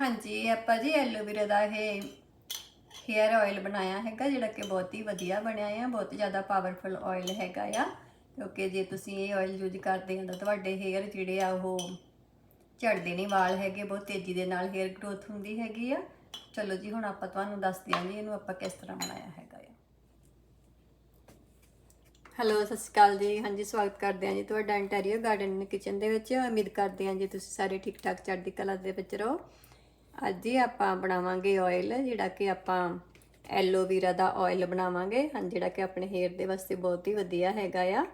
ਹਾਂਜੀ, ਆਪਾਂ ਜੀ ਐਲੋਵੇਰਾ ਦਾ ਇਹ ਹੇਅਰ ਆਇਲ ਬਣਾਇਆ ਹੈਗਾ, ਜਿਹੜਾ ਕਿ ਬਹੁਤ ਹੀ ਵਧੀਆ ਬਣਿਆ ਆ, ਬਹੁਤ ਜ਼ਿਆਦਾ ਪਾਵਰਫੁਲ ਆਇਲ ਹੈਗਾ ਆ। ਕਿਉਂਕਿ ਜੇ ਤੁਸੀਂ ਇਹ ਆਇਲ ਯੂਜ਼ ਕਰਦੇ ਹੋ ਤਾਂ ਤੁਹਾਡੇ ਹੇਅਰ ਜਿਹੜੇ ਆ ਉਹ ਝੜਦੇ ਨਹੀਂ, ਵਾਲ ਹੈਗੇ, ਬਹੁਤ ਤੇਜ਼ੀ ਦੇ ਨਾਲ ਹੇਅਰ ਗਰੋਥ ਹੁੰਦੀ ਹੈਗੀ ਆ। ਚਲੋ ਜੀ, ਹੁਣ ਆਪਾਂ ਤੁਹਾਨੂੰ ਦੱਸਦੇ ਹਾਂ ਜੀ ਇਹਨੂੰ ਆਪਾਂ ਕਿਸ ਤਰ੍ਹਾਂ ਬਣਾਇਆ ਹੈਗਾ ਆ। ਹੈਲੋ ਸਤਿ ਸ਼੍ਰੀ ਅਕਾਲ ਜੀ। ਹਾਂਜੀ, ਸਵਾਗਤ ਕਰਦੇ ਹਾਂ ਜੀ ਤੁਹਾਡਾ ਇੰਟੀਰੀਅਰ ਗਾਰਡਨ ਕਿਚਨ ਦੇ ਵਿੱਚ। ਉਮੀਦ ਕਰਦੇ ਹਾਂ ਜੀ ਤੁਸੀਂ ਸਾਰੇ ਠੀਕ ਠਾਕ ਚੜ੍ਹਦੀ ਕਲਾ ਦੇ ਵਿੱਚ ਰਹੋ। ਅੱਜ ਹੀ ਆਪਾਂ ਬਣਾਵਾਂਗੇ ਆਇਲ ਜਿਹੜਾ ਕਿ ਆਪਾਂ ਐਲੋਵੀਰਾ ਦਾ ਆਇਲ ਬਣਾਵਾਂਗੇ। ਹਾਂ, ਜਿਹੜਾ ਕਿ ਆਪਣੇ ਹੇਅਰ ਦੇ ਵਾਸਤੇ ਬਹੁਤ ਹੀ ਵਧੀਆ ਹੈਗਾ ਆ।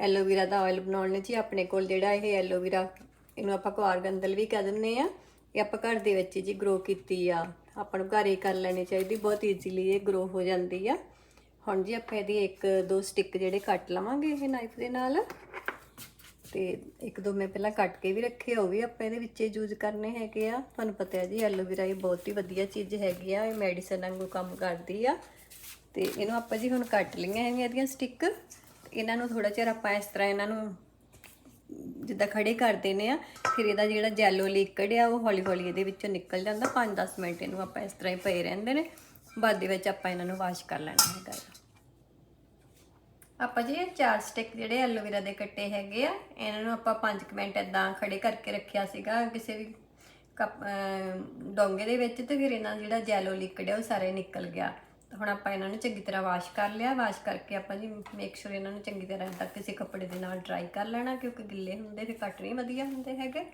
ਐਲੋਵੀਰਾ ਦਾ ਆਇਲ ਬਣਾਉਣ ਲਈ ਜੀ ਆਪਣੇ ਕੋਲ ਜਿਹੜਾ ਇਹ ਐਲੋਵੀਰਾ ਇਹਨੂੰ ਆਪਾਂ ਕੁਆਰਗੰਦਲ ਵੀ ਕਹਿ ਦਿੰਦੇ ਆ। ਇਹ ਆਪਾਂ ਘਰ ਦੇ ਵਿੱਚ ਜੀ ਗਰੋ ਕੀਤੀ ਆ। ਆਪਾਂ ਨੂੰ ਘਰੇ ਕਰ ਲੈਣੀ ਚਾਹੀਦੀ, ਬਹੁਤ ਈਜ਼ੀਲੀ ਇਹ ਗਰੋ ਹੋ ਜਾਂਦੀ ਆ। ਹੁਣ ਜੀ ਆਪਾਂ ਇਹਦੀ ਇੱਕ ਦੋ ਸਟਿੱਕ ਜਿਹੜੇ ਕੱਟ ਲਵਾਂਗੇ ਇਹ ਨਾਈਫ ਦੇ ਨਾਲ। ਤੇ ਇੱਕ ਦੋ ਮੈਂ ਪਹਿਲਾਂ ਕੱਟ ਕੇ ਵੀ ਰੱਖੇ ਉਹ ਵੀ ਆਪਾਂ ਇਹਦੇ ਵਿੱਚ ਯੂਜ਼ ਕਰਨੇ ਹੈਗੇ ਆ। ਤੁਹਾਨੂੰ ਪਤਾ ਹੈ ਜੀ ਐਲੋਵੇਰਾ ਇਹ ਬਹੁਤ ਹੀ ਵਧੀਆ ਚੀਜ਼ ਹੈਗੀ ਆ, ਇਹ ਮੈਡੀਸਨ ਵਾਂਗੂ ਕੰਮ ਕਰਦੀ ਆ। ਤੇ ਇਹਨੂੰ ਆਪਾਂ ਜੀ ਹੁਣ ਕੱਟ ਲਈਆਂ ਹੈਗੀਆਂ ਇਹਦੀਆਂ ਸਟਿੱਕ ਇਹਨਾਂ ਨੂੰ ਥੋੜਾ ਚਿਰ ਆਪਾਂ ਇਸ ਤਰ੍ਹਾਂ ਇਹਨਾਂ ਨੂੰ ਜਿੱਦਾਂ ਖੜੇ ਕਰ ਦੇਨੇ ਆ, ਫਿਰ ਇਹਦਾ ਜਿਹੜਾ ਜੈਲੋ ਲਿਕਵਿਡ ਆ, ਉਹ ਹੌਲੀ ਹੌਲੀ ਇਹਦੇ ਵਿੱਚੋਂ ਨਿਕਲ ਜਾਂਦਾ। 5-10 ਮਿੰਟ ਇਹਨੂੰ ਆਪਾਂ ਇਸ ਤਰ੍ਹਾਂ ਹੀ ਪਏ ਰਹਿੰਦੇ ਨੇ। ਬਾਅਦ ਦੇ ਵਿੱਚ ਆਪਾਂ ਇਹਨਾਂ ਨੂੰ ਵਾਸ਼ ਕਰ ਲੈਣਾ ਹੈਗਾ ਆਪਾਂ ਜੀ ਚਾਰ ਸਟਿਕ ਜਿਹੜੇ ਐਲੋਵੇਰਾ ਦੇ ਕੱਟੇ ਹੈਗੇ ਆ, ਇਹਨਾਂ ਨੂੰ ਆਪਾਂ 5 ਮਿੰਟ ਇਦਾਂ ਖੜੇ ਕਰਕੇ ਰੱਖਿਆ ਸੀਗਾ, ਕਿਸੇ ਵੀ ਕੱਪ ਡੋਂਗੇ ਦੇ ਵਿੱਚ ਤੇ ਫਿਰ ਇਹਨਾਂ ਦਾ ਜਿਹੜਾ ਜੈਲੋ ਲਿਕਵਿਡ ਹੈ ਉਹ ਸਾਰੇ ਨਿਕਲ ਗਿਆ। ਤਾਂ ਹੁਣ ਆਪਾਂ ਇਹਨਾਂ ਨੂੰ ਚੰਗੀ ਤਰ੍ਹਾਂ ਵਾਸ਼ ਕਰ ਲਿਆ ਵਾਸ਼ ਕਰਕੇ ਆਪਾਂ ਜੀ ਮੇਕ ਸ਼ੋਰ ਇਹਨਾਂ ਨੂੰ ਚੰਗੀ ਤਰ੍ਹਾਂ ਤੱਕ ਕਿਸੇ ਕੱਪੜੇ ਦੇ ਨਾਲ ਡਰਾਈ ਕਰ ਲੈਣਾ, ਕਿਉਂਕਿ ਗਿੱਲੇ ਹੁੰਦੇ ਫਿਰ ਕੱਟ ਨਹੀਂ ਵਧੀਆ ਹੁੰਦੇ ਹੈਗੇ।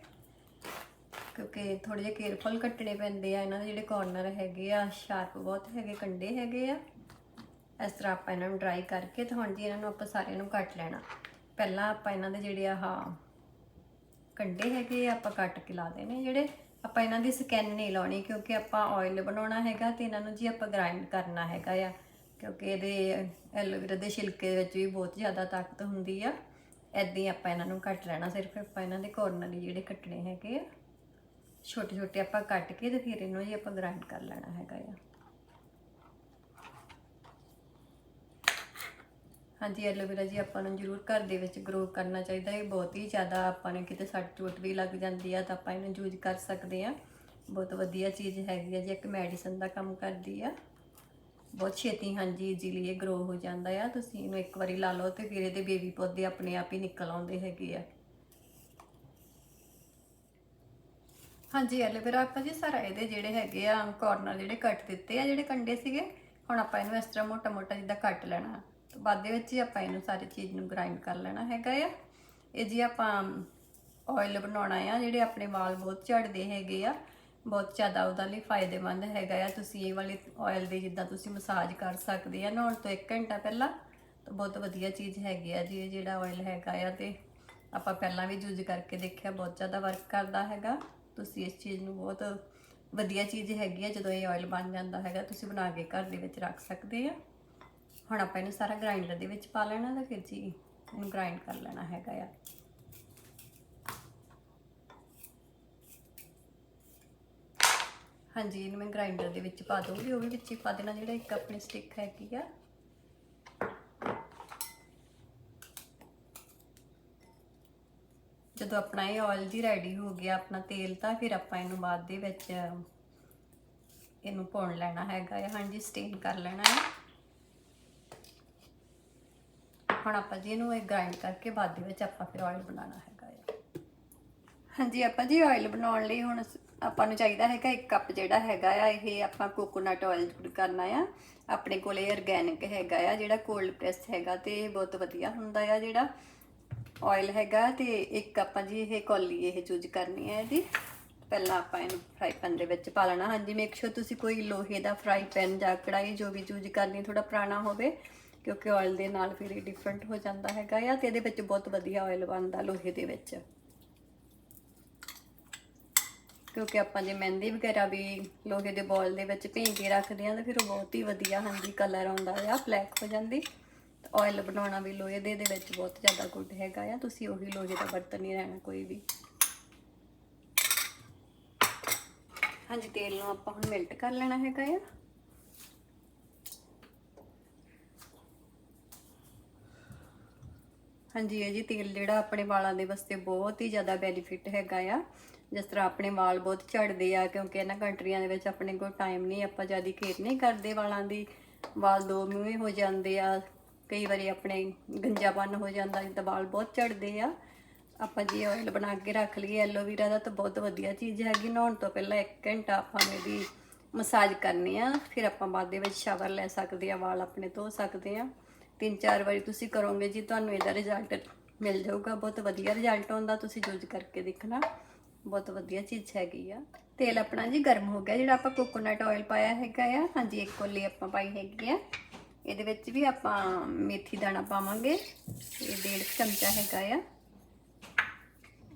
ਕਿਉਂਕਿ ਥੋੜੇ ਜਿਹਾ ਕੇਅਰਫੁਲ ਕੱਟਣੇ ਪੈਂਦੇ ਆ, ਇਹਨਾਂ ਦੇ ਜਿਹੜੇ ਕਾਰਨਰ ਹੈਗੇ ਆ ਸ਼ਾਰਪ ਬਹੁਤ ਹੈਗੇ, ਕੰਡੇ ਹੈਗੇ ਆ। ਇਸ ਤਰ੍ਹਾਂ ਆਪਾਂ ਇਹਨਾਂ ਨੂੰ ਡਰਾਈ ਕਰਕੇ ਤੇ ਹੁਣ ਜੀ ਇਹਨਾਂ ਨੂੰ ਆਪਾਂ ਸਾਰਿਆਂ ਨੂੰ ਕੱਟ ਲੈਣਾ। ਪਹਿਲਾਂ ਆਪਾਂ ਇਹਨਾਂ ਦੇ ਜਿਹੜੇ ਆਹ ਕੰਡੇ ਹੈਗੇ ਆਪਾਂ ਕੱਟ ਕੇ ਲਾ ਦੇਣੇ ਜਿਹੜੇ ਆਪਾਂ ਇਹਨਾਂ ਦੀ ਸਕੈਨ ਨਹੀਂ ਲਾਉਣੀ ਕਿਉਂਕਿ ਆਪਾਂ ਆਇਲ ਬਣਾਉਣਾ ਹੈਗਾ ਤੇ ਇਹਨਾਂ ਨੂੰ ਜੀ ਆਪਾਂ ਗ੍ਰਾਈਂਡ ਕਰਨਾ ਹੈਗਾ ਆ। ਕਿਉਂਕਿ ਇਹਦੇ ਐਲੋਵੇਰਾ ਦੇ ਛਿਲਕੇ ਵਿੱਚ ਵੀ ਬਹੁਤ ਜ਼ਿਆਦਾ ਤਾਕਤ ਹੁੰਦੀ ਆ। ਐਦਾਂ ਹੀ ਆਪਾਂ ਇਹਨਾਂ ਨੂੰ ਕੱਟ ਲੈਣਾ, ਸਿਰਫ ਆਪਾਂ ਇਹਨਾਂ ਦੇ ਕੋਰਨਰ ਹੀ ਜਿਹੜੇ ਕੱਟਣੇ ਹੈਗੇ ਆ। ਛੋਟੇ ਛੋਟੇ ਆਪਾਂ ਕੱਟ ਕੇ ਤੇ ਫਿਰ ਇਹਨੂੰ ਜੀ ਆਪਾਂ ਗ੍ਰਾਈਂਡ ਕਰ ਲੈਣਾ ਹੈਗਾ ਆ। ਹਾਂਜੀ, ਐਲੋਵੇਰਾ ਜੀ ਆਪਾਂ ਨੂੰ ਜ਼ਰੂਰ ਘਰ ਦੇ ਵਿੱਚ ਗਰੋ ਕਰਨਾ ਚਾਹੀਦਾ ਹੈ। ਬਹੁਤ ਹੀ ਜ਼ਿਆਦਾ ਆਪਾਂ ਨੇ ਕਿਤੇ ਸੱਟ ਚੋਟ ਵੀ ਲੱਗ ਜਾਂਦੀ ਆ ਤਾਂ ਆਪਾਂ ਇਹਨੂੰ ਯੂਜ਼ ਕਰ ਸਕਦੇ ਆ ਬਹੁਤ ਵਧੀਆ ਚੀਜ਼ ਹੈਗੀ ਆ ਜੀ, ਇੱਕ ਮੈਡੀਸਨ ਦਾ ਕੰਮ ਕਰਦੀ ਆ। ਬਹੁਤ ਛੇਤੀ ਹਾਂਜੀ ਈਜ਼ੀਲੀ ਇਹ ਗਰੋ ਹੋ ਜਾਂਦਾ ਆ। ਤੁਸੀਂ ਇਹਨੂੰ ਇੱਕ ਵਾਰੀ ਲਾ ਲਓ ਤੇ ਫਿਰ ਇਹਦੇ ਬੇਬੀ ਪੌਦੇ ਆਪਣੇ ਆਪ ਹੀ ਨਿਕਲ ਆਉਂਦੇ ਹੈਗੇ ਆ। ਹਾਂਜੀ, ਐਲੋਵੇਰਾ ਆਪਾਂ ਜੀ ਸਾਰਾ ਇਹਦੇ ਜਿਹੜੇ ਹੈਗੇ ਆ ਕਾਰਨਰ ਜਿਹੜੇ ਕੱਟ ਦਿੱਤੇ ਆ, ਜਿਹੜੇ ਕੰਡੇ ਸੀਗੇ, ਹੁਣ ਆਪਾਂ ਇਹਨੂੰ ਇਸ ਤਰ੍ਹਾਂ ਮੋਟਾ ਮੋਟਾ ਜਿੱਦਾਂ ਕੱਟ ਲੈਣਾ। ਤੇ ਬਾਅਦ ਦੇ ਵਿੱਚ ਹੀ ਆਪਾਂ ਇਹਨੂੰ ਸਾਰੀ ਚੀਜ਼ ਨੂੰ ਗ੍ਰਾਈਂਡ ਕਰ ਲੈਣਾ ਹੈਗਾ ਆ। ਇਹ ਜੀ ਆਪਾਂ ਆਇਲ ਬਣਾਉਣਾ ਆ, ਜਿਹੜੇ ਆਪਣੇ ਵਾਲ ਬਹੁਤ ਝੜਦੇ ਹੈਗੇ ਆ, ਬਹੁਤ ਜ਼ਿਆਦਾ ਉਹਦਾ ਲਈ ਫਾਇਦੇਮੰਦ ਹੈਗਾ ਆ। ਤੁਸੀਂ ਇਹ ਵਾਲੇ ਆਇਲ ਦੇ ਜਿੱਦਾਂ ਤੁਸੀਂ ਮਸਾਜ ਕਰ ਸਕਦੇ ਆ, ਨਹਾਉਣ ਤੋਂ 1 ਘੰਟਾ ਪਹਿਲਾਂ ਤਾਂ ਬਹੁਤ ਵਧੀਆ ਚੀਜ਼ ਹੈਗੀ ਆ ਜੀ, ਇਹ ਜਿਹੜਾ ਆਇਲ ਹੈਗਾ ਆ ਤੇ ਆਪਾਂ ਪਹਿਲਾਂ ਵੀ ਯੂਜ਼ ਕਰਕੇ ਦੇਖਿਆ, ਬਹੁਤ ਜ਼ਿਆਦਾ ਵਰਕ ਕਰਦਾ ਹੈਗਾ। ਤੁਸੀਂ ਇਸ ਚੀਜ਼ ਨੂੰ ਬਹੁਤ ਵਧੀਆ ਚੀਜ਼ ਹੈਗੀ ਆ, ਜਦੋਂ ਇਹ ਆਇਲ ਬਣ ਜਾਂਦਾ ਹੈਗਾ, ਤੁਸੀਂ ਬਣਾ ਕੇ ਘਰ ਦੇ ਵਿੱਚ ਰੱਖ ਸਕਦੇ ਆ। ਹੁਣ ਆਪਾਂ ਇਹਨੂੰ ਸਾਰਾ ਗ੍ਰਾਈਂਡਰ ਦੇ ਵਿੱਚ ਪਾ ਲੈਣਾ ਤਾਂ ਫਿਰ ਜੀ ਇਹਨੂੰ ਗ੍ਰਾਈਂਡ ਕਰ ਲੈਣਾ ਹੈਗਾ ਆ। ਹਾਂਜੀ, ਇਹਨੂੰ ਮੈਂ ਗ੍ਰਾਈਂਡਰ ਦੇ ਵਿੱਚ ਪਾ ਦੂੰਗੀ ਉਹ ਵੀ ਵਿੱਚ ਹੀ ਪਾ ਦੇਣਾ, ਜਿਹੜਾ ਇੱਕ ਆਪਣੀ ਸਟਿਕ ਹੈਗੀ ਆ। ਜਦੋਂ ਆਪਣਾ ਇਹ ਆਇਲ ਜੀ ਰੈਡੀ ਹੋ ਗਿਆ, ਆਪਣਾ ਤੇਲ, ਤਾਂ ਫਿਰ ਆਪਾਂ ਇਹਨੂੰ ਬਾਅਦ ਦੇ ਵਿੱਚ ਇਹਨੂੰ ਭੁੰਨ ਲੈਣਾ ਹੈਗਾ ਹੈ ਹਾਂਜੀ ਸਟੇਨ ਕਰ ਲੈਣਾ ਹੈ ਹੁਣ ਆਪਾਂ ਜੀ ਇਹਨੂੰ ਇਹ ਗ੍ਰਾਈਂਡ ਕਰਕੇ ਬਾਅਦ ਦੇ ਵਿੱਚ ਆਪਾਂ ਫਿਰ ਆਇਲ ਬਣਾਉਣਾ ਹੈਗਾ ਹੈ ਹਾਂਜੀ, ਆਪਾਂ ਜੀ ਆਇਲ ਬਣਾਉਣ ਲਈ ਹੁਣ ਆਪਾਂ ਨੂੰ ਚਾਹੀਦਾ ਹੈਗਾ ਇੱਕ ਕੱਪ ਜਿਹੜਾ ਹੈਗਾ ਆ, ਇਹ ਆਪਾਂ ਕੋਕੋਨਟ ਆਇਲ ਯੂਜ਼ ਕਰਨਾ ਆ। ਆਪਣੇ ਕੋਲ ਇਹ ਆਰਗੈਨਿਕ ਹੈਗਾ ਆ, ਜਿਹੜਾ ਕੋਲਡ ਪ੍ਰੈਸ ਹੈਗਾ ਤੇ ਇਹ ਬਹੁਤ ਵਧੀਆ ਹੁੰਦਾ ਆ ਜਿਹੜਾ ਆਇਲ ਹੈਗਾ। ਤੇ ਇੱਕ ਆਪਾਂ ਜੀ ਇਹ ਕੌਲੀ ਇਹ ਯੂਜ਼ ਕਰਨੀ ਹੈ ਇਹਦੀ। ਪਹਿਲਾਂ ਆਪਾਂ ਇਹਨੂੰ ਫਰਾਈ ਪੈਨ ਦੇ ਵਿੱਚ ਪਾ ਲੈਣਾ। ਹਾਂਜੀ ਮੇਕ ਸ਼ੋਰ ਤੁਸੀਂ ਕੋਈ ਲੋਹੇ ਦਾ ਫਰਾਈ ਪੈਨ ਜਾਂ ਕੜਾਈ ਜੋ ਵੀ ਯੂਜ਼ ਕਰਨੀ ਥੋੜਾ ਪੁਰਾਣਾ ਹੋਵੇ। ਕਿਉਂਕਿ ਆਇਲ ਦੇ ਨਾਲ ਫਿਰ ਇਹ ਡਿਫਰੈਂਟ ਹੋ ਜਾਂਦਾ ਹੈਗਾ ਆ ਤੇ ਇਹਦੇ ਵਿੱਚ ਬਹੁਤ ਵਧੀਆ ਆਇਲ ਬਣਦਾ ਲੋਹੇ ਦੇ ਵਿੱਚ। ਕਿਉਂਕਿ ਆਪਾਂ ਜੇ ਮਹਿੰਦੀ ਵਗੈਰਾ ਵੀ ਲੋਹੇ ਦੇ ਬੋਲ ਦੇ ਵਿੱਚ ਭੇਂ ਕੇ ਰੱਖਦੇ ਆ ਤਾਂ ਫਿਰ ਉਹ ਬਹੁਤ ਹੀ ਵਧੀਆ ਹਾਂਜੀ ਕਲਰ ਆਉਂਦਾ ਆ ਬਲੈਕ ਹੋ ਜਾਂਦੀ। ਆਇਲ ਬਣਾਉਣਾ ਵੀ ਲੋਹੇ ਦੇ ਦੇ ਵਿੱਚ ਬਹੁਤ ਜ਼ਿਆਦਾ ਗੁੱਡ ਹੈਗਾ ਆ, ਤੁਸੀਂ ਉਹੀ ਲੋਹੇ ਦਾ ਬਰਤਨ ਹੀ ਰਹਿਣਾ ਕੋਈ ਵੀ। ਹਾਂਜੀ, ਤੇਲ ਨੂੰ ਆਪਾਂ ਹੁਣ ਮਿਲਟ ਕਰ ਲੈਣਾ ਹੈਗਾ ਆ। ਹਾਂਜੀ ਇਹ ਜੀ, ਤੇਲ ਜਿਹੜਾ ਆਪਣੇ ਵਾਲਾਂ ਦੇ ਵਾਸਤੇ ਬਹੁਤ ਹੀ ਜ਼ਿਆਦਾ ਬੈਨੀਫਿਟ ਹੈਗਾ ਆ। ਜਿਸ ਤਰ੍ਹਾਂ ਆਪਣੇ ਵਾਲ ਬਹੁਤ ਝੜਦੇ ਆ, ਕਿਉਂਕਿ ਇਹਨਾਂ ਕੰਟਰੀਆਂ ਦੇ ਵਿੱਚ ਆਪਣੇ ਕੋਲ ਟਾਈਮ ਨਹੀਂ, ਆਪਾਂ ਜ਼ਿਆਦਾ ਕੇਅਰ ਨਹੀਂ ਕਰਦੇ ਵਾਲਾਂ ਦੀ। ਵਾਲ ਦੋ ਮੂੰਹੇ ਹੋ ਜਾਂਦੇ ਆ, ਕਈ ਵਾਰੀ ਆਪਣੇ ਗੰਜਾਪਨ ਹੋ ਜਾਂਦਾ, ਜਿੱਦਾਂ ਵਾਲ ਬਹੁਤ ਝੜਦੇ ਆ। ਆਪਾਂ ਜੀ ਆਇਲ ਬਣਾ ਕੇ ਰੱਖ ਲਈਏ ਐਲੋਵੀਰਾ ਦਾ ਤਾਂ ਬਹੁਤ ਵਧੀਆ ਚੀਜ਼ ਹੈਗੀ, ਨਹਾਉਣ ਤੋਂ ਪਹਿਲਾਂ 1 ਘੰਟਾ ਆਪਾਂ ਨੇ ਦੀ ਮਸਾਜ ਕਰਨੀ ਆ, ਫਿਰ ਆਪਾਂ ਬਾਅਦ ਦੇ ਵਿੱਚ ਸ਼ਾਵਰ ਲੈ ਸਕਦੇ ਆ, ਵਾਲ ਆਪਣੇ ਧੋ ਸਕਦੇ ਆ। ਤਿੰਨ ਚਾਰ ਵਾਰੀ ਤੁਸੀਂ ਕਰੋਗੇ ਜੀ, ਤੁਹਾਨੂੰ ਇਹਦਾ ਰਿਜ਼ਲਟ ਮਿਲ ਜਾਊਗਾ। ਬਹੁਤ ਵਧੀਆ ਰਿਜ਼ਲਟ ਆਉਂਦਾ, ਤੁਸੀਂ ਯੂਜ਼ ਕਰਕੇ ਦੇਖਣਾ। ਬਹੁਤ ਵਧੀਆ ਚੀਜ਼ ਹੈਗੀ ਆ। ਤੇਲ ਆਪਣਾ ਜੀ ਗਰਮ ਹੋ ਗਿਆ, ਜਿਹੜਾ ਆਪਾਂ ਕੋਕੋਨਟ ਆਇਲ ਪਾਇਆ ਹੈਗਾ ਆ। ਹਾਂਜੀ, ਇੱਕ ਕੋਲੀ ਆਪਾਂ ਪਾਈ ਹੈਗੀ ਆ। ਇਹਦੇ ਵਿੱਚ ਵੀ ਆਪਾਂ ਮੇਥੀ ਦਾਣਾ ਪਾਵਾਂਗੇ। ਇਹ ਡੇਢ ਕੁ ਚਮਚਾ ਹੈਗਾ ਆ।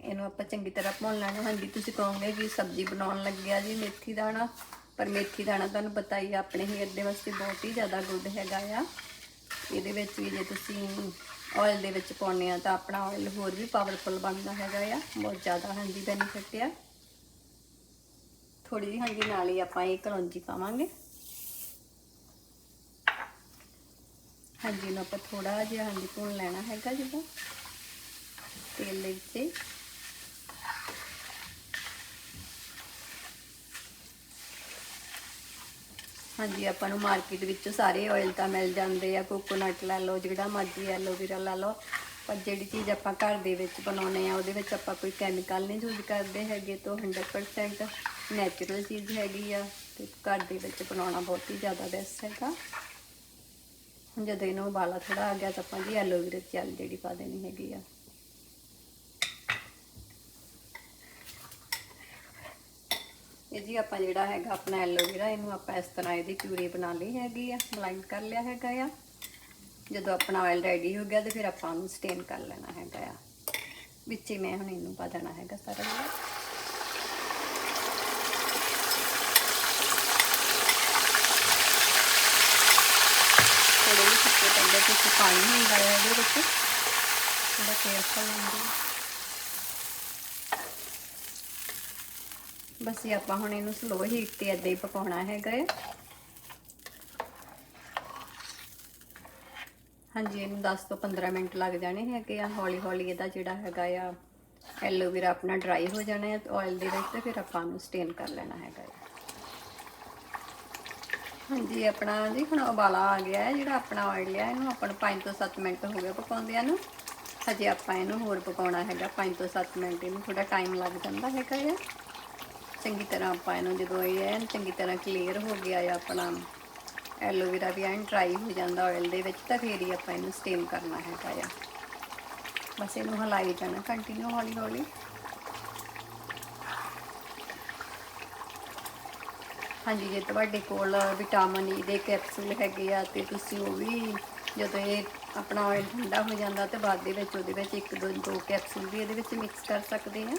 ਇਹਨੂੰ ਆਪਾਂ ਚੰਗੀ ਤਰ੍ਹਾਂ ਭੁੰਨ ਲੈਣਾ। ਹਾਂਜੀ, ਤੁਸੀਂ ਕਹੋਗੇ ਕਿ ਸਬਜ਼ੀ ਬਣਾਉਣ ਲੱਗਿਆ ਜੀ ਮੇਥੀ ਦਾਣਾ। ਪਰ ਮੇਥੀ ਦਾਣਾ ਤੁਹਾਨੂੰ ਪਤਾ ਹੀ ਆ, ਆਪਣੇ ਹੀ ਦੇ ਵਾਸਤੇ ਬਹੁਤ ਹੀ ਜ਼ਿਆਦਾ ਗੁੱਡ ਹੈਗਾ ਆ। ਇਹਦੇ ਵਿੱਚ ਵੀ ਜੇ ਤੁਸੀਂ ਆਇਲ ਦੇ ਵਿੱਚ ਪਾਉਂਦੇ ਆ ਤਾਂ ਆਪਣਾ ਆਇਲ ਹੋਰ ਵੀ ਪਾਵਰਫੁਲ ਬਣਦਾ ਹੈਗਾ ਆ, ਬਹੁਤ ਜ਼ਿਆਦਾ ਹਾਂਜੀ ਬੈਨੀਫਿਟ ਆ। ਥੋੜੀ ਜਿਹੀ ਹਾਂਜੀ ਨਾਲ ਹੀ ਆਪਾਂ ਇਹ ਕਲੌਂਜੀ ਪਾਵਾਂਗੇ। ਹਾਂਜੀ ਨੂੰ ਆਪਾਂ ਥੋੜਾ ਜਿਹਾ ਹਾਂਜੀ ਭੁੰਨ ਲੈਣਾ ਹੈਗਾ ਜਿੱਦਾਂ ਤੇਲ ਦੇ ਵਿੱਚ। ਹਾਂਜੀ, ਆਪਾਂ ਨੂੰ ਮਾਰਕੀਟ ਵਿੱਚੋਂ ਸਾਰੇ ਆਇਲ ਤਾਂ ਮਿਲ ਜਾਂਦੇ ਆ ਕੋਕੋਨਟ ਲੈ ਲਓ, ਜਿਹੜਾ ਮਰਜ਼ੀ ਐਲੋਵੇਰਾ ਲੈ ਲਓ, ਪਰ ਜਿਹੜੀ ਚੀਜ਼ ਆਪਾਂ ਘਰ ਦੇ ਵਿੱਚ ਬਣਾਉਨੇ ਆ, ਉਹਦੇ ਵਿੱਚ ਆਪਾਂ ਕੋਈ ਕੈਮੀਕਲ ਨਹੀਂ ਯੂਜ਼ ਕਰਦੇ ਹੈਗੇ ਤਾਂ 100% ਨੈਚੁਰਲ ਚੀਜ਼ ਹੈਗੀ ਆ ਤੇ ਘਰ ਦੇ ਵਿੱਚ ਬਣਾਉਣਾ ਬਹੁਤ ਹੀ ਜ਼ਿਆਦਾ ਬੈਸਟ ਹੈਗਾ। ਹੁਣ ਜਦੋਂ ਇਹਨੂੰ ਉਬਾਲਾ ਥੋੜਾ ਆ ਗਿਆ ਤਾਂ ਆਪਾਂ ਜੀ ਐਲੋਵੇਰਾ ਚੱਲ ਜਿਹੜੀ ਪਾ ਦੇਣੀ ਹੈਗੀ ਆ। ਇਹ ਜੀ ਆਪਾਂ ਜਿਹੜਾ ਹੈਗਾ ਆਪਣਾ ਐਲੋਵੇਰਾ ਇਹਨੂੰ ਆਪਾਂ ਇਸ ਤਰ੍ਹਾਂ ਇਹਦੀ ਪਿਊਰੀ ਬਣਾ ਲਈ ਹੈਗੀ ਆ, ਬਲਾਈਂਡ ਕਰ ਲਿਆ ਹੈਗਾ ਆ। ਜਦੋਂ ਆਪਣਾ ਆਇਲ ਰੈਡੀ ਹੋ ਗਿਆ ਤੇ ਫਿਰ ਆਪਾਂ ਉਹਨੂੰ ਸਟੇਨ ਕਰ ਲੈਣਾ ਹੈਗਾ ਆ। ਵਿੱਚ ਹੀ ਮੈਂ ਹੁਣ ਇਹਨੂੰ ਪਾ ਦੇਣਾ ਹੈਗਾ ਸਾਰਾ ਜਿਹੜਾ। ਥੋੜੇ ਜਿਹੇ ਸੁੱਕੇ ਪਹਿਲੇ ਤੁਸੀਂ ਪਾਣੀ ਹੁੰਦਾ ਹੈ ਇਹਦੇ ਵਿੱਚ। ਥੋੜਾ ਕੇਅਰਫੁਲ ਹੁੰਦੀ ਬਸ ਇਹ ਆਪਾਂ ਹੁਣ ਇਹਨੂੰ ਸਲੋ ਹੀਟ ਤੇ ਏਦਾਂ ਹੀ ਪਕਾਉਣਾ ਹੈਗਾ ਹੈ। ਹਾਂਜੀ, ਇਹਨੂੰ 10 ਤੋਂ 15 ਮਿੰਟ ਲੱਗ ਜਾਣੇ ਹੈਗੇ ਆ। ਹੌਲੀ ਹੌਲੀ ਇਹਦਾ ਜਿਹੜਾ ਹੈਗਾ ਆ, ਐਲੋਵੇਰਾ ਆਪਣਾ ਡਰਾਈ ਹੋ ਜਾਣਾ ਹੈ। ਆਇਲ ਦੇ ਵਿੱਚ ਤੇ ਫਿਰ ਆਪਾਂ ਨੂੰ ਸਟੇਨ ਕਰ ਲੈਣਾ ਹੈਗਾ ਹੈ। ਹਾਂਜੀ, ਆਪਣਾ ਜੀ ਹੁਣ ਉਬਾਲਾ ਆ ਗਿਆ ਹੈ। ਜਿਹੜਾ ਆਪਣਾ ਆਇਲ ਹੈ ਇਹਨੂੰ ਆਪਾਂ ਨੂੰ 5 ਤੋਂ 7 ਮਿੰਟ ਹੋ ਗਏ ਪਕਾਉਂਦਿਆਂ ਨੂੰ। ਹਜੇ ਆਪਾਂ ਇਹਨੂੰ ਹੋਰ ਪਕਾਉਣਾ ਹੈਗਾ। 5 ਤੋਂ 7 ਮਿੰਟ, ਇਹਨੂੰ ਥੋੜਾ ਟਾਈਮ ਲੱਗ ਜਾਂਦਾ ਹੈਗਾ ਹੈ ਚੰਗੀ ਤਰ੍ਹਾਂ ਆਪਾਂ ਇਹਨੂੰ ਜਦੋਂ ਇਹ ਐਨ ਚੰਗੀ ਤਰ੍ਹਾਂ ਕਲੀਅਰ ਹੋ ਗਿਆ ਆ ਆਪਣਾ ਐਲੋਵੇਰਾ ਵੀ ਐਨ ਡਰਾਈ ਹੋ ਜਾਂਦਾ ਆਇਲ ਦੇ ਵਿੱਚ, ਤਾਂ ਫੇਰ ਹੀ ਆਪਾਂ ਇਹਨੂੰ ਸਟੀਮ ਕਰਨਾ ਹੈਗਾ ਆ। ਬਸ ਇਹਨੂੰ ਹਲਾਈ ਜਾਣਾ ਕੰਟੀਨਿਊ ਹੌਲੀ ਹੌਲੀ। ਹਾਂਜੀ, ਜੇ ਤੁਹਾਡੇ ਕੋਲ ਵਿਟਾਮਿਨ ਈ e ਦੇ ਕੈਪਸੂਲ ਹੈਗੇ ਆ ਤੇ ਤੁਸੀਂ ਉਹ ਵੀ ਜਦੋਂ ਇਹ ਆਪਣਾ ਆਇਲ ਠੰਡਾ ਹੋ ਜਾਂਦਾ ਤੇ ਬਾਅਦ ਦੇ ਵਿੱਚ ਉਹਦੇ ਵਿੱਚ ਇੱਕ ਦੋ ਦੋ ਕੈਪਸੂਲ ਵੀ ਇਹਦੇ ਵਿੱਚ ਮਿਕਸ ਕਰ ਸਕਦੇ ਆ।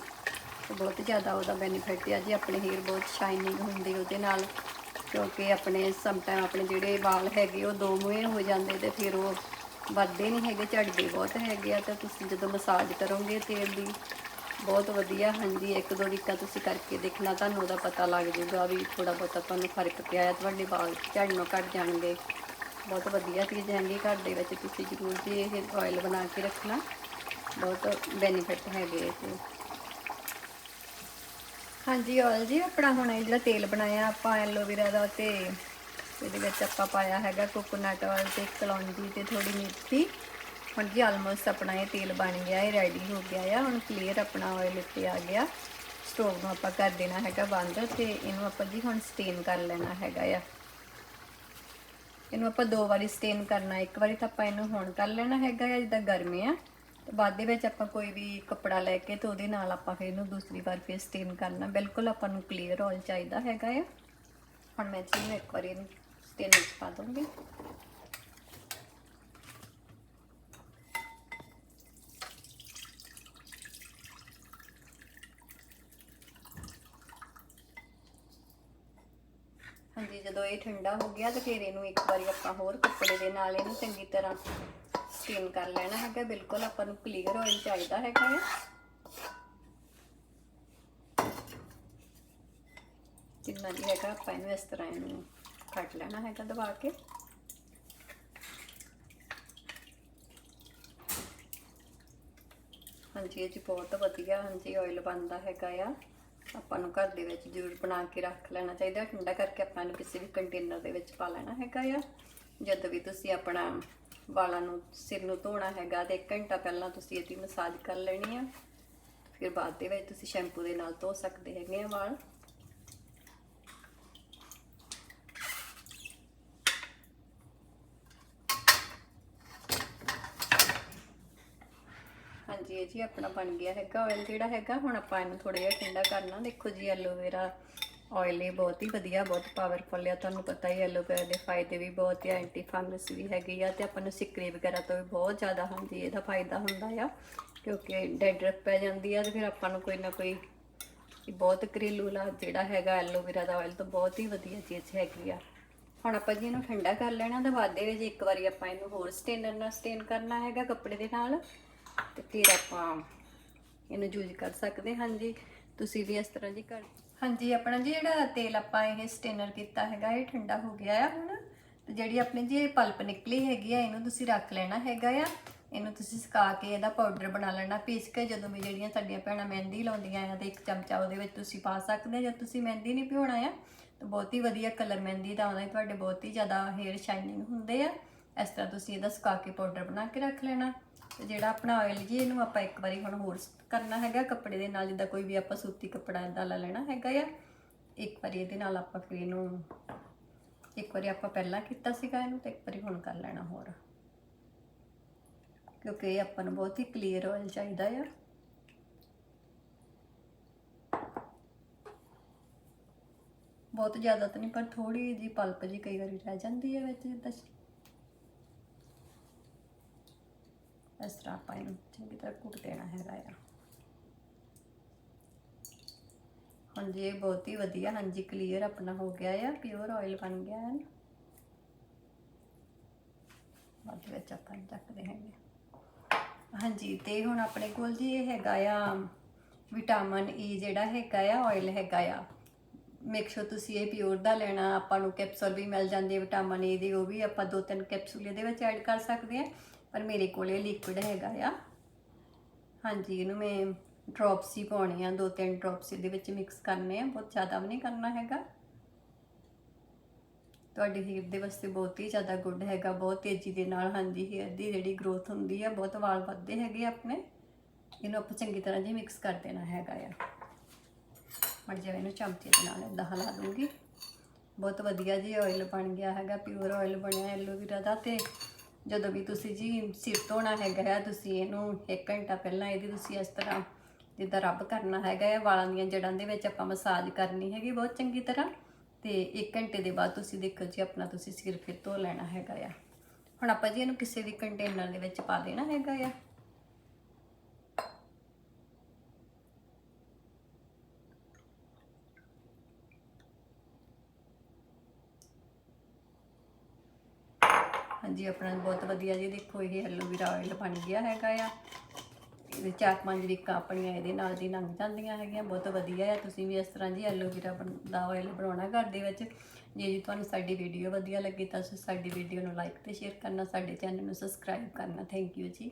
ਤੇ ਬਹੁਤ ਜ਼ਿਆਦਾ ਉਹਦਾ ਬੈਨੀਫਿਟ ਹੈ ਜੀ, ਆਪਣੇ ਹੇਅਰ ਬਹੁਤ ਸ਼ਾਈਨਿੰਗ ਹੁੰਦੀ ਉਹਦੇ ਨਾਲ, ਕਿਉਂਕਿ ਆਪਣੇ ਸਮ ਟਾਈਮ ਆਪਣੇ ਜਿਹੜੇ ਵਾਲ ਹੈਗੇ ਉਹ ਦੋ ਮੂਹੇ ਹੋ ਜਾਂਦੇ ਤੇ ਫਿਰ ਉਹ ਵੱਧਦੇ ਨਹੀਂ ਹੈਗੇ, ਝੜਦੇ ਬਹੁਤ ਹੈਗੇ ਆ ਤਾਂ ਤੁਸੀਂ ਜਦੋਂ ਮਸਾਜ ਕਰੋਗੇ ਤੇਲ ਦੀ ਬਹੁਤ ਵਧੀਆ ਹਾਂਜੀ, ਇੱਕ ਦੋ ਦਿਕਾ ਤੁਸੀਂ ਕਰਕੇ ਦੇਖਣਾ, ਤੁਹਾਨੂੰ ਉਹਦਾ ਪਤਾ ਲੱਗ ਜਾਊਗਾ ਵੀ ਥੋੜਾ ਬਹੁਤਾ ਤੁਹਾਨੂੰ ਫ਼ਰਕ ਪਿਆ ਹੈ ਤੁਹਾਡੇ ਵਾਲ ਝੜਨੋਂ ਘਟ ਜਾਣਗੇ। ਬਹੁਤ ਵਧੀਆ ਚੀਜ਼ ਹੈਗੀ ਘਰ ਦੇ ਵਿੱਚ ਤੁਸੀਂ ਜ਼ਰੂਰ ਜੀ ਇਹ ਆਇਲ ਬਣਾ ਕੇ ਰੱਖਣਾ, ਬਹੁਤ ਬੈਨੀਫਿਟ ਹੈਗੇ ਇਹਦੇ। ਹਾਂਜੀ ਆਇਲ ਜੀ, ਆਪਣਾ ਹੁਣ ਇਹ ਜਿਹੜਾ ਤੇਲ ਬਣਾਇਆ ਆਪਾਂ ਐਲੋਵੇਰਾ ਦਾ ਤੇ ਇਹਦੇ ਵਿੱਚ ਆਪਾਂ ਪਾਇਆ ਹੈਗਾ ਕੋਕੋਨਟ ਆਇਲ ਤੇ ਕਲੌਂਜੀ ਤੇ ਥੋੜੀ ਮੇਥੀ ਹੁਣ ਜੀ ਆਲਮੋਸਟ ਆਪਣਾ ਇਹ ਤੇਲ ਬਣ ਗਿਆ, ਇਹ ਰੈਡੀ ਹੋ ਗਿਆ ਆ। ਹੁਣ ਕਲੀਅਰ ਆਪਣਾ ਆਇਲ ਉੱਤੇ ਆ ਗਿਆ। ਸਟੋਵ ਨੂੰ ਆਪਾਂ ਕਰ ਦੇਣਾ ਹੈਗਾ ਬੰਦ ਤੇ ਇਹਨੂੰ ਆਪਾਂ ਜੀ ਹੁਣ ਸਟੇਨ ਕਰ ਲੈਣਾ ਹੈਗਾ ਆ। ਇਹਨੂੰ ਆਪਾਂ ਦੋ ਵਾਰੀ ਸਟੇਨ ਕਰਨਾ, ਇੱਕ ਵਾਰੀ ਤਾਂ ਆਪਾਂ ਇਹਨੂੰ ਹੁਣ ਕਰ ਲੈਣਾ ਹੈਗਾ ਆ, ਜਿੱਦਾਂ ਗਰਮੀ ਆ। ਤੇ ਬਾਅਦ ਦੇ ਵਿੱਚ ਆਪਾਂ ਕੋਈ ਵੀ ਕੱਪੜਾ ਲੈ ਕੇ ਤੇ ਉਹਦੇ ਨਾਲ ਆਪਾਂ ਫਿਰ ਇਹਨੂੰ ਦੂਸਰੀ ਵਾਰ ਫਿਰ ਸਟੇਨ ਕਰਨਾ। ਬਿਲਕੁਲ ਆਪਾਂ ਨੂੰ ਕਲੀਅਰ ਆਇਲ ਚਾਹੀਦਾ ਹੈਗਾ ਆ। ਹੁਣ ਮੈਂ ਜੀ ਇੱਕ ਵਾਰੀ ਇਹਨੂੰ ਸਟੇਨ ਵਿੱਚ ਪਾ ਦੂੰਗੀ ਹਾਂਜੀ, ਜਦੋਂ ਇਹ ਠੰਡਾ ਹੋ ਗਿਆ ਤਾਂ ਫਿਰ ਇਹਨੂੰ ਇੱਕ ਵਾਰੀ ਆਪਾਂ ਹੋਰ ਕੱਪੜੇ ਦੇ ਨਾਲ ਇਹਨੂੰ ਚੰਗੀ ਤਰ੍ਹਾਂ ਸਟੀਮ ਕਰ ਲੈਣਾ ਹੈਗਾ, ਬਿਲਕੁਲ ਆਪਾਂ ਨੂੰ ਕਲੀਅਰ ਆਇਲ ਚਾਹੀਦਾ ਹੈਗਾ ਹੈ ਜਿੰਨਾ ਜੀ ਹੈਗਾ ਆਪਾਂ ਇਹਨੂੰ ਇਸ ਤਰ੍ਹਾਂ ਇਹਨੂੰ ਕੱਟ ਲੈਣਾ ਹੈਗਾ ਦਬਾ ਕੇ। ਹਾਂਜੀ, ਇਹ ਜੀ ਬਹੁਤ ਵਧੀਆ ਹਾਂਜੀ ਆਇਲ ਬਣਦਾ ਹੈਗਾ ਆ। ਆਪਾਂ ਨੂੰ ਘਰ ਦੇ ਵਿੱਚ ਜ਼ਰੂਰ ਬਣਾ ਕੇ ਰੱਖ ਲੈਣਾ ਚਾਹੀਦਾ, ਠੰਡਾ ਕਰਕੇ ਆਪਾਂ ਨੂੰ ਕਿਸੇ ਵੀ ਕੰਟੇਨਰ ਦੇ ਵਿੱਚ ਪਾ ਲੈਣਾ ਹੈਗਾ ਆ। ਜਦੋਂ ਵੀ ਤੁਸੀਂ ਆਪਣਾ ਵਾਲਾਂ ਨੂੰ, ਸਿਰ ਨੂੰ ਧੋਣਾ ਹੈਗਾ ਤੇ 1 ਘੰਟਾ ਪਹਿਲਾਂ ਤੁਸੀਂ ਇਹਦੀ ਮਸਾਜ ਕਰ ਲੈਣੀ ਆ। ਫਿਰ ਬਾਅਦ ਦੇ ਵਿੱਚ ਤੁਸੀਂ ਸ਼ੈਂਪੂ ਦੇ ਨਾਲ ਧੋ ਸਕਦੇ ਹੈਗੇ ਆ ਵਾਲ। ਹਾਂਜੀ ਜੀ ਆਪਣਾ ਬਣ ਗਿਆ ਹੈਗਾ ਆਇਲ ਜਿਹੜਾ ਹੈਗਾ। ਹੁਣ ਆਪਾਂ ਇਹਨੂੰ ਥੋੜਾ ਜਿਹਾ ਠੰਡਾ ਕਰਨਾ। ਦੇਖੋ ਜੀ ਐਲੋਵੇਰਾ ਆਇਲ ਇਹ ਬਹੁਤ ਹੀ ਵਧੀਆ, ਬਹੁਤ ਪਾਵਰਫੁਲ ਆ। ਤੁਹਾਨੂੰ ਪਤਾ ਹੀ ਐਲੋਵੇਰਾ ਦੇ ਫਾਇਦੇ ਵੀ ਬਹੁਤ ਆ ਐਂਟੀ ਫੰਗਸ ਵੀ ਹੈਗੀ ਆ ਤੇ ਆਪਾਂ ਨੂੰ ਸਿਕਰੀ ਵਗੈਰਾ ਤੋਂ ਵੀ ਬਹੁਤ ਜ਼ਿਆਦਾ ਹਾਂਜੀ ਇਹਦਾ ਫਾਇਦਾ ਹੁੰਦਾ ਆ, ਕਿਉਂਕਿ ਡੈਂਡਰਫ ਪੈ ਜਾਂਦੀ ਆ ਤੇ ਫਿਰ ਆਪਾਂ ਨੂੰ ਕੋਈ ਨਾ ਕੋਈ ਬਹੁਤ ਘਰੇਲੂ ਇਲਾਜ ਜਿਹੜਾ ਹੈਗਾ ਐਲੋਵੇਰਾ ਦਾ ਆਇਲ ਤਾਂ ਬਹੁਤ ਹੀ ਵਧੀਆ ਚੀਜ਼ ਹੈਗੀ ਆ। ਹੁਣ ਆਪਾਂ ਜੀ ਇਹਨੂੰ ਠੰਡਾ ਕਰ ਲੈਣਾ ਤੇ ਬਾਅਦ ਦੇ ਵਿੱਚ ਇੱਕ ਵਾਰੀ ਆਪਾਂ ਇਹਨੂੰ ਹੋਰ ਸਟੇਨਰ ਨਾਲ ਸਟੇਨ ਕਰਨਾ ਹੈਗਾ ਕੱਪੜੇ ਦੇ ਨਾਲ, ਤੇ ਫਿਰ ਆਪਾਂ ਇਹਨੂੰ ਯੂਜ਼ ਕਰ ਸਕਦੇ ਹਾਂ ਜੀ। ਤੁਸੀਂ ਵੀ ਇਸ ਤਰ੍ਹਾਂ ਜੀ ਕਰ ਹਾਂਜੀ, ਆਪਣਾ ਜੀ ਜਿਹੜਾ ਤੇਲ ਆਪਾਂ ਇਹ ਸਟੇਨਰ ਕੀਤਾ ਹੈਗਾ, ਇਹ ਠੰਡਾ ਹੋ ਗਿਆ ਆ ਹੁਣ। ਤੇ ਜਿਹੜੀ ਆਪਣੀ ਜੀ ਇਹ ਪਲਪ ਨਿਕਲੀ ਹੈਗੀ ਆ, ਇਹਨੂੰ ਤੁਸੀਂ ਰੱਖ ਲੈਣਾ ਹੈਗਾ ਆ। ਇਹਨੂੰ ਤੁਸੀਂ ਸੁਕਾ ਕੇ ਇਹਦਾ ਪਾਊਡਰ ਬਣਾ ਲੈਣਾ। ਪੀਸ ਕੇ ਜਦੋਂ ਵੀ ਜਿਹੜੀਆਂ ਸਾਡੀਆਂ ਭੈਣਾਂ ਮਹਿੰਦੀ ਲਾਉਂਦੀਆਂ ਆ, ਤੇ ਇੱਕ ਚਮਚਾ ਉਹਦੇ ਵਿੱਚ ਤੁਸੀਂ ਪਾ ਸਕਦੇ ਆ। ਜੇ ਤੁਸੀਂ ਮਹਿੰਦੀ ਨਹੀਂ ਭਿਉਣਾ ਆ, ਤਾਂ ਬਹੁਤ ਹੀ ਵਧੀਆ ਕਲਰ ਮਹਿੰਦੀ ਦਾ ਆਉਂਦਾ, ਤੁਹਾਡੇ ਬਹੁਤ ਹੀ ਜ਼ਿਆਦਾ ਹੇਅਰ ਸ਼ਾਈਨਿੰਗ ਹੁੰਦੇ ਆ। ਇਸ ਤਰ੍ਹਾਂ ਤੁਸੀਂ ਇਹਦਾ ਸੁਕਾ ਕੇ ਪਾਊਡਰ ਬਣਾ ਕੇ ਰੱਖ ਲੈਣਾ। ਤੇ ਜਿਹੜਾ ਆਪਣਾ ਆਇਲ ਜੀ, ਇਹਨੂੰ ਆਪਾਂ ਇੱਕ ਵਾਰੀ ਹੁਣ ਹੋਰ ਕਰਨਾ ਹੈਗਾ ਕੱਪੜੇ ਦੇ ਨਾਲ, ਜਿੱਦਾਂ ਕੋਈ ਵੀ ਆਪਾਂ ਸੂਤੀ ਕੱਪੜਾ ਇਦਾਂ ਲਾ ਲੈਣਾ ਹੈਗਾ ਆ। ਇੱਕ ਵਾਰੀ ਇਹਦੇ ਨਾਲ ਆਪਾਂ ਫਿਰ ਇਹਨੂੰ, ਇੱਕ ਵਾਰੀ ਆਪਾਂ ਪਹਿਲਾਂ ਕੀਤਾ ਸੀਗਾ ਇਹਨੂੰ ਤੇ ਇੱਕ ਵਾਰੀ ਹੁਣ ਕਰ ਲੈਣਾ ਹੋਰ। ਕਿਉਂਕਿ ਇਹ ਆਪਾਂ ਨੂੰ ਬਹੁਤ ਹੀ ਕਲੀਅਰ ਆਇਲ ਚਾਹੀਦਾ ਆ। ਬਹੁਤ ਜ਼ਿਆਦਾ ਤਾਂ ਨਹੀਂ, ਪਰ ਥੋੜੀ ਜੀ ਪਲਪ ਜੀ ਕਈ ਵਾਰੀ ਰਹਿ ਜਾਂਦੀ ਹੈ ਵਿੱਚ, ਜਿੱਦਾਂ ਇਸ ਤਰ੍ਹਾਂ ਆਪਾਂ ਇਹਨੂੰ ਚੰਗੀ ਤਰ੍ਹਾਂ ਘੁੱਟ ਦੇਣਾ ਹੈਗਾ ਆ। ਹਾਂਜੀ ਇਹ ਬਹੁਤ ਹੀ ਵਧੀਆ, ਹਾਂਜੀ ਕਲੀਅਰ ਆਪਣਾ ਹੋ ਗਿਆ ਆ ਪਿਓਰ ਆਇਲ ਬਣ ਗਿਆ ਹੈ ਬਾਅਦ ਵਿੱਚ ਆਪਾਂ ਚੱਕਦੇ ਹੈਗੇ। ਹਾਂਜੀ, ਤੇ ਹੁਣ ਆਪਣੇ ਕੋਲ ਜੀ ਇਹ ਹੈਗਾ ਆ ਵਿਟਾਮਿਨ ਈ e ਜਿਹੜਾ ਹੈਗਾ ਆ ਆਇਲ ਹੈਗਾ ਆ। ਮੇਕ ਸ਼ੋਰ ਤੁਸੀਂ ਇਹ ਪਿਓਰ ਦਾ ਲੈਣਾ, ਆਪਾਂ ਨੂੰ ਕੈਪਸੂਲ ਵੀ ਮਿਲ ਜਾਂਦੇ ਵਿਟਾਮਿਨ ਏ e ਦੇ, ਉਹ ਵੀ ਆਪਾਂ ਦੋ ਤਿੰਨ ਕੈਪਸੂਲ ਇਹਦੇ ਵਿੱਚ ਐਡ ਕਰ ਸਕਦੇ ਆ। ਪਰ ਮੇਰੇ ਕੋਲ ਇਹ ਲਿਕਵਿਡ ਹੈਗਾ ਆ। ਹਾਂਜੀ, ਇਹਨੂੰ ਮੈਂ ਡ੍ਰੌਪਸ ਹੀ ਪਾਉਣੇ ਆ। ਦੋ ਤਿੰਨ ਡ੍ਰੌਪਸ ਇਹਦੇ ਵਿੱਚ ਮਿਕਸ ਕਰਨੇ ਆ। ਬਹੁਤ ਜ਼ਿਆਦਾ ਵੀ ਨਹੀਂ ਕਰਨਾ ਹੈਗਾ। ਤੁਹਾਡੇ ਹੇਅਰ ਦੇ ਵਾਸਤੇ ਬਹੁਤ ਹੀ ਜ਼ਿਆਦਾ ਗੁੱਡ ਹੈਗਾ। ਬਹੁਤ ਤੇਜ਼ੀ ਦੇ ਨਾਲ, ਹਾਂਜੀ ਹੇਅਰ ਦੀ ਜਿਹੜੀ ਗਰੋਥ ਹੁੰਦੀ ਆ, ਬਹੁਤ ਵਾਲ ਵੱਧਦੇ ਹੈਗੇ ਆਪਣੇ। ਇਹਨੂੰ ਆਪਾਂ ਚੰਗੀ ਤਰ੍ਹਾਂ ਜੀ ਮਿਕਸ ਕਰ ਦੇਣਾ ਹੈਗਾ ਆ। ਮੜ ਜਾਵੇ ਇਹਨੂੰ ਚਮਚੇ ਦੇ ਨਾਲ ਇਦਾਂ ਹਿਲਾ ਦੂੰਗੀ। ਬਹੁਤ ਵਧੀਆ ਜੀ ਆਇਲ ਬਣ ਗਿਆ ਹੈਗਾ। ਪਿਓਰ ਆਇਲ ਬਣਿਆ ਐਲੋਵੇਰਾ ਦਾ ਤੇ ਜਦੋਂ ਵੀ ਤੁਸੀਂ ਜੀ ਸਿਰ ਧੋਣਾ ਹੈਗਾ ਆ ਤੁਸੀਂ ਇਹਨੂੰ 1 ਘੰਟਾ ਪਹਿਲਾਂ ਇਹਦੀ ਤੁਸੀਂ ਇਸ ਤਰ੍ਹਾਂ ਜਿੱਦਾਂ ਰੱਬ ਕਰਨਾ ਹੈਗਾ ਆ ਵਾਲਾਂ ਦੀਆਂ ਜੜਾਂ ਦੇ ਵਿੱਚ ਆਪਾਂ ਮਸਾਜ ਕਰਨੀ ਹੈਗੀ ਬਹੁਤ ਚੰਗੀ ਤਰ੍ਹਾਂ ਤੇ 1 ਘੰਟੇ ਦੇ ਬਾਅਦ ਤੁਸੀਂ ਦੇਖੋ ਜੀ ਆਪਣਾ ਤੁਸੀਂ ਸਿਰ ਫਿਰ ਧੋ ਲੈਣਾ ਹੈਗਾ ਆ। ਹੁਣ ਆਪਾਂ ਜੀ ਇਹਨੂੰ ਕਿਸੇ ਵੀ ਕੰਟੇਨਰ ਦੇ ਵਿੱਚ ਪਾ ਦੇਣਾ ਹੈਗਾ ਆ। ਹਾਂਜੀ, ਆਪਣਾ ਬਹੁਤ ਵਧੀਆ ਜੀ। ਦੇਖੋ, ਇਹ ਐਲੋਵੀਰਾ ਆਇਲ ਬਣ ਗਿਆ ਹੈਗਾ ਆ। ਇਹਦੇ ਚਾਰ ਪੰਜ ਵੀਕਾਂ ਆਪਣੀਆਂ ਇਹਦੇ ਨਾਲ ਦੀ ਲੰਘ ਜਾਂਦੀਆਂ ਹੈਗੀਆਂ। ਬਹੁਤ ਵਧੀਆ ਆ। ਤੁਸੀਂ ਵੀ ਇਸ ਤਰ੍ਹਾਂ ਜੀ ਐਲੋਵੇਰਾ ਦਾ ਆਇਲ ਬਣਾਉਣਾ ਘਰ ਦੇ ਵਿੱਚ। ਜੇ ਜੀ ਤੁਹਾਨੂੰ ਸਾਡੀ ਵੀਡੀਓ ਵਧੀਆ ਲੱਗੀ ਤਾਂ ਸਾਡੀ ਵੀਡੀਓ ਨੂੰ ਲਾਈਕ ਤੇ ਸ਼ੇਅਰ ਕਰਨਾ, ਸਾਡੇ ਚੈਨਲ ਨੂੰ ਸਬਸਕ੍ਰਾਈਬ ਕਰਨਾ। ਥੈਂਕ ਯੂ ਜੀ।